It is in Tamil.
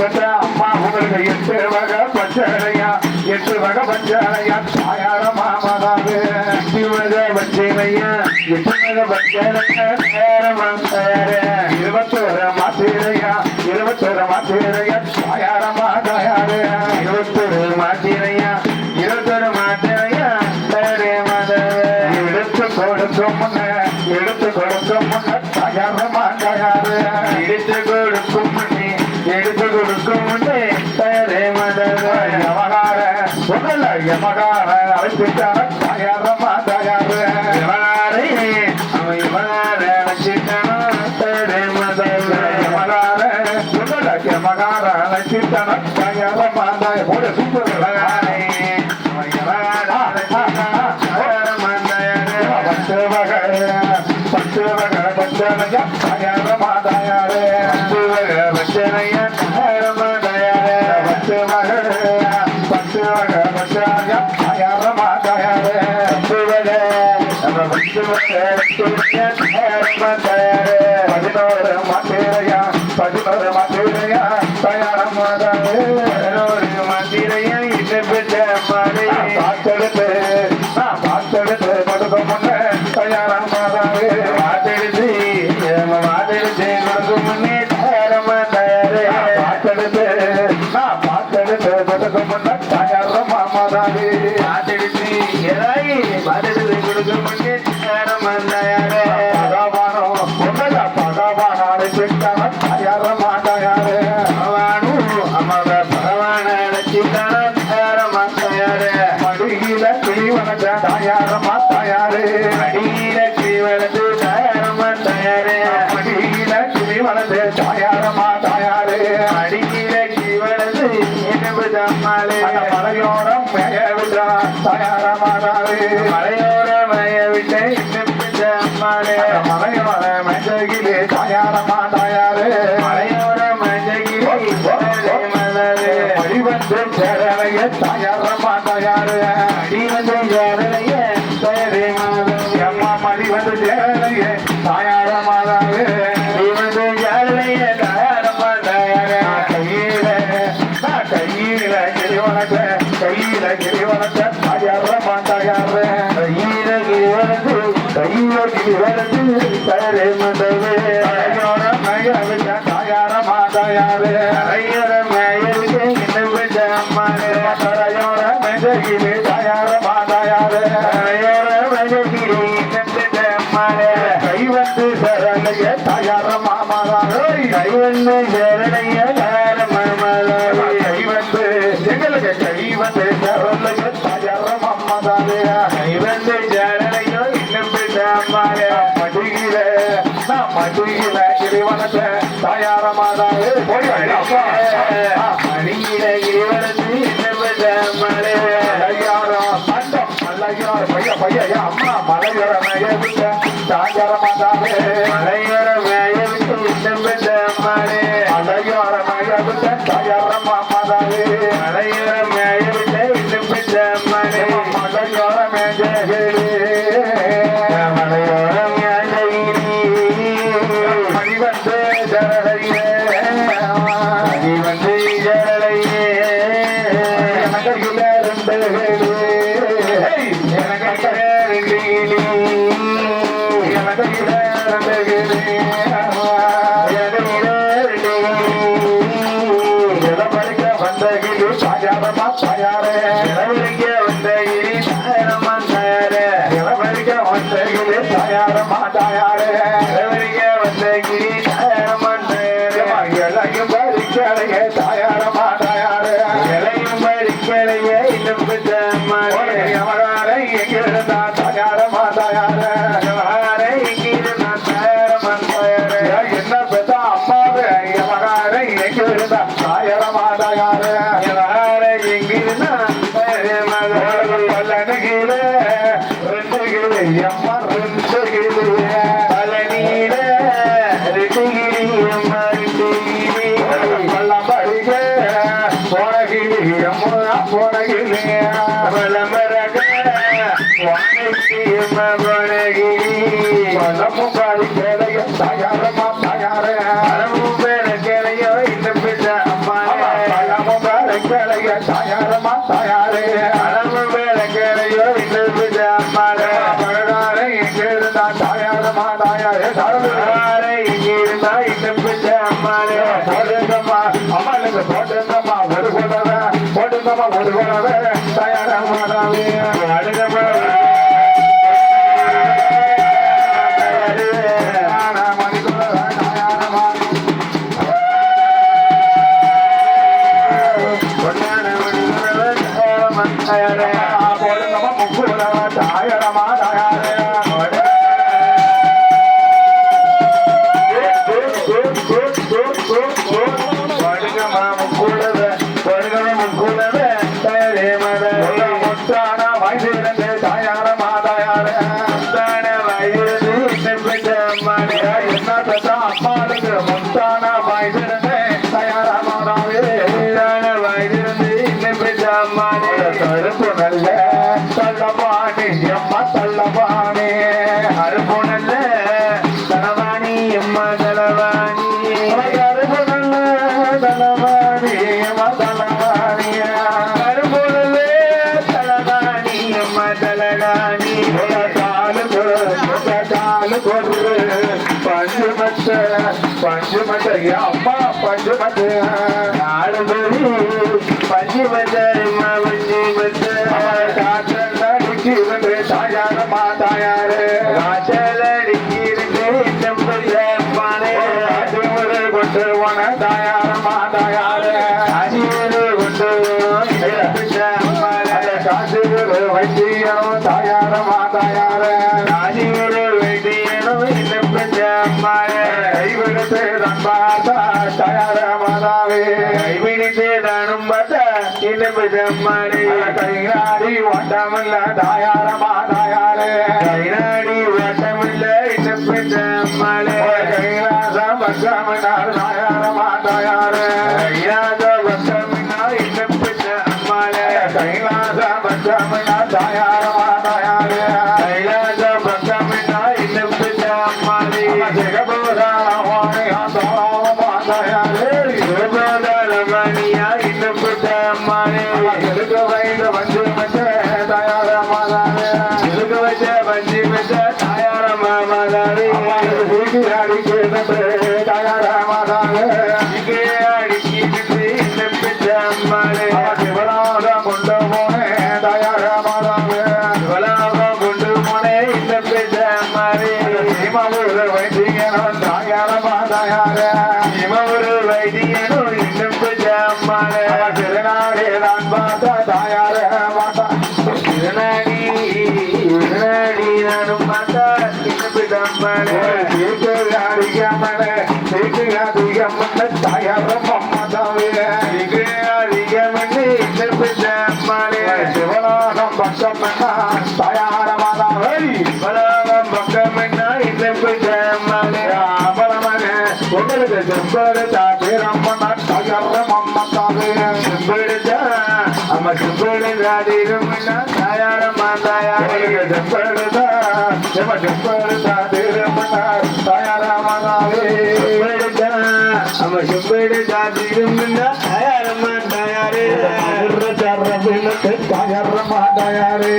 பெற்ற அம்மா புகழ் எட்டு வக பச்சையா எட்டு வக பச்சையா. தாயார மாமதாது எட்டு வக பச்சையா. எட்டு வக பச்சையா இருபத்தோரு மாத்திரையா இருபத்தோரு மாத்திரையா. யமகார உடல யமகார அழைச்சிட்டார தயாரமா தயாரு யமகாரே அவன் யமகார அழைச்சிட்டான யமகார உடல யமகார அழைச்சிட்டான தயாரமா தயார் போட பதினோரு மாசேரையா பதினோரு மாசேரையா தயாரமாக தாயாரமா தாயாரே அடியில கிளிவளது தாயாரமா தாயாரே அடியில கிளிவளது தாயாரமா தாயாரே அடியில கிளிவளது எனபுதம்மாளே மலையோரம் மேயவிடா தாயாரமா தாயாரே மலை Yeah, I'm on my Yeah. Uh, மலையாரா மண்டம் மலையார் பைய பைய தாயாரம்மா தாயாரே. அம்மானே போடுங்கம்மா அம்மாளுக்கு போடுங்கம்மா ஒரு குடவை போடுங்கம்மா ஒரு குடவை தயாரமானாவே அடுங்கம்மா மணிக்குள்ள தயாரமா பொன்னான நல்ல தள்ளபாணி அம்மா தள்ளபாணி அருப்பு நல்ல தலவாணி அம்மா தலவாணி கருப்பு நல்ல தள்ளபாணி எம்மா தள்ளபாணியா அருப்பு நல்ல தலவாணி அம்மா தலவாணி பஞ்சுமத்த பஞ்சுமத்த அம்மா பஞ்சுமத்த நாடு பஞ்சுமத்த கைவிடுத்து நண்பாத்தா தாயாரமா தாவே கைவிடித்து நானும் பார்த்தா இல்லை அம்மானே கையாடி ஓட்டமில்ல தாயாரமா தாயாரு கைநாடி ஓட்டமில்ல இல்லை அம்மானே கைலாசம் பக்கமிட்டார் தாயாரமா தாயாரு கையாத வசமினா இல்லை அம்மானே கைலாசம் பக்கமிட்டார் தாயாரமா தாயாரு கைலாத வசமினா இல்லை அம்மானே சிகபோதாரமா தாயாரு பெற்ற அம்மாரே திருநாடே நான் பார்த்த தாயாரு மாதா. திருநாடி திருநாடி நானும் பார்த்தா இந்த பெற்ற அம்மாரே தீர்க்கு அடிக்காமலே தீர்க்கு அதிகமல்ல தாயாரம் அம்மாதாவே இங்கே அதிகமன்னு இந்த பெற்ற அம்மாரே சிவநாதம் பக்கம் தாயாரமாதாவே வளாகம் திருமலா தாயாரம்மா தாயாரே. ஜம்பருதா ஜம ஜம்பருதா திருமலா தாயாரம்மா தாவே ஜம்பருதா அம ஜம்பருதா திருமலா தாயாரம்மா தாயாரே. சர்வ சர்வ தாயாரம்மா தாயாரே.